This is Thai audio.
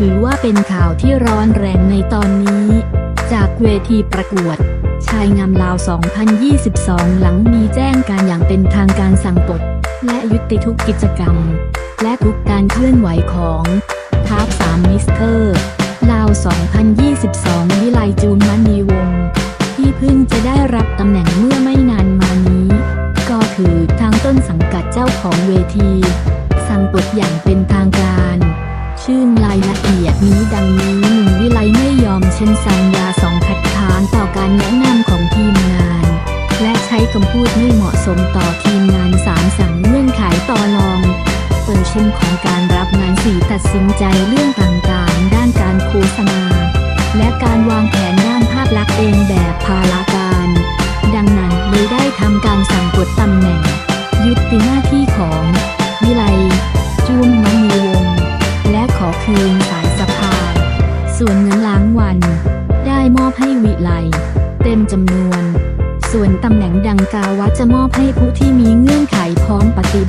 ถือว่าเป็นข่าวที่ร้อนแรงในตอนนี้ จากเวทีประกวด ชายงามลาว 2022 หลังมีแจ้งการอย่างเป็นทางการสั่งปลดและยุติทุกกิจกรรม และทุกการเคลื่อนไหวของทาบ3มิสเตอร์ลาว 2022 วิไลจูนมณีวง ที่เพิ่งจะได้รับตำแหน่งเมื่อไม่นานมานี้ ก็คือทางต้นสังกัดเจ้าของเวที สั่งปลดอย่างเป็นทาง ชื่อรายละเอียดนี้ดังนี้หนึ่งวิไลไม่ยอมเช่นสัญญาสองคัดค้านต่อการแนะนำของทีมงาน และใช้คำพูดไม่เหมาะสมต่อทีมงานสามสั่งเงื่อนไขต่อรอง เปอร์เช่นของการรับงานสี่ตัดสินใจเรื่องต่างๆ ด้านการโฆษณา และการวางแผนด้านภาพลักษณ์เองแบบพาราการ ดังนั้นเลยได้ทำการสั่งปลดตำแหน่ง ยุติหน้าที่ คืนสายสะพายส่วนเงินล้างวัน ได้มอบให้วิไลเต็มจำนวน ส่วนตำแหน่งดังกาวว่าจะมอบให้ผู้ที่มีเงื่อนไขพร้อมปฏิ